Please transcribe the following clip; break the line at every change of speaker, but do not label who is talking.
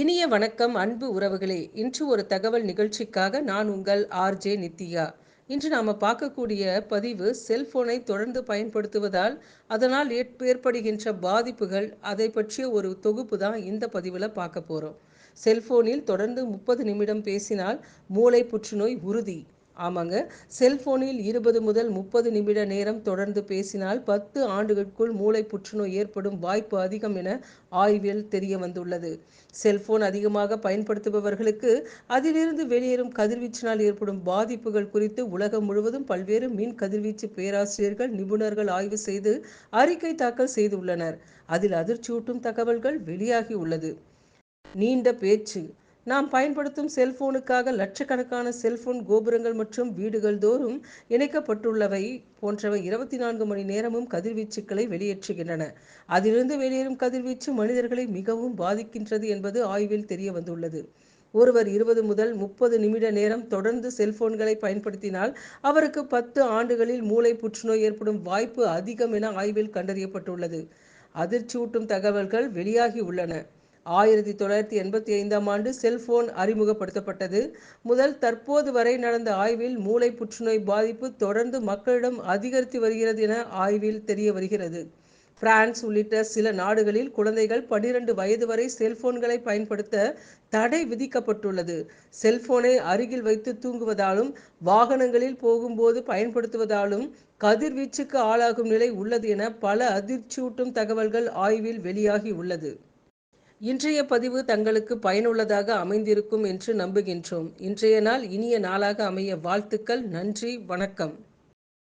இனிய வணக்கம் அன்பு உறவுகளே. இன்று ஒரு தகவல் நிகழ்ச்சிக்காக நான் உங்கள் ஆர்ஜே நித்யா. இன்று நாம் பார்க்கக்கூடிய பதிவு செல்போனை தொடர்ந்து பயன்படுத்துவதால் அதனால் ஏற்படுகின்ற பாதிப்புகள் அதை பற்றிய ஒரு தொகுப்பு தான் இந்த பதிவில் பார்க்க போகிறோம் செல்போனில் தொடர்ந்து முப்பது நிமிடம் பேசினால் மூளை புற்றுநோய் உறுதி. ஆமாங்க. செல்போனில் இருபது முதல் முப்பது நிமிட நேரம் தொடர்ந்து பேசினால் பத்து ஆண்டுகளுக்குள் மூளை புற்றுநோய் ஏற்படும் வாய்ப்பு அதிகம் என ஆய்வில் தெரிய வந்துள்ளது. செல்போன் அதிகமாக பயன்படுத்துபவர்களுக்கு அதிலிருந்து வெளியேறும் கதிர்வீச்சினால் ஏற்படும் பாதிப்புகள் குறித்து உலகம் முழுவதும் பல்வேறு மின் கதிர்வீச்சு பேராசிரியர்கள் நிபுணர்கள் ஆய்வு செய்து அறிக்கை தாக்கல் செய்துள்ளனர். அதில் அதிர்ச்சியூட்டும் தகவல்கள் வெளியாகி உள்ளது. நீண்ட பேச்சு நாம் பயன்படுத்தும் செல்போனுக்காக லட்சக்கணக்கான செல்போன் கோபுரங்கள் மற்றும் வீடுகள் தோறும் இணைக்கப்பட்டுள்ளவை போன்றவை இருபத்தி நான்கு மணி நேரமும் கதிர்வீச்சுக்களை வெளியேற்றுகின்றன. அதிலிருந்து வெளியேறும் கதிர்வீச்சு மனிதர்களை மிகவும் பாதிக்கின்றது என்பது ஆய்வில் தெரிய வந்துள்ளது ஒருவர் இருபது முதல் முப்பது நிமிட நேரம் தொடர்ந்து செல்போன்களை பயன்படுத்தினால் அவருக்கு பத்து ஆண்டுகளில் மூளை புற்றுநோய் ஏற்படும் வாய்ப்பு அதிகம் என ஆய்வில் கண்டறியப்பட்டுள்ளது. அதிர்ச்சியூட்டும் தகவல்கள் வெளியாகி உள்ளன. ஆயிரத்தி தொள்ளாயிரத்தி எண்பத்தி ஐந்தாம் ஆண்டு செல்போன் அறிமுகப்படுத்தப்பட்டது. முதல் தற்போது வரை நடந்த ஆய்வில் மூளை புற்றுநோய் பாதிப்பு தொடர்ந்து மக்களிடம் அதிகரித்து வருகிறது என ஆய்வில் தெரிய வருகிறது. பிரான்ஸ் உள்ளிட்ட சில நாடுகளில் குழந்தைகள் பன்னிரண்டு வயது வரை செல்போன்களை பயன்படுத்த தடை விதிக்கப்பட்டுள்ளது. செல்போனை அருகில் வைத்து தூங்குவதாலும் வாகனங்களில் போகும்போது பயன்படுத்துவதாலும் கதிர்வீச்சுக்கு ஆளாகும் நிலை உள்ளது என பல அதிர்ச்சியூட்டும் தகவல்கள் ஆய்வில் வெளியாகி உள்ளது. இன்றைய பதிவு தங்களுக்கு பயனுள்ளதாக அமைந்திருக்கும் என்று நம்புகின்றோம். இன்றைய நாள் இனிய நாளாக அமைய வாழ்த்துக்கள். நன்றி. வணக்கம்.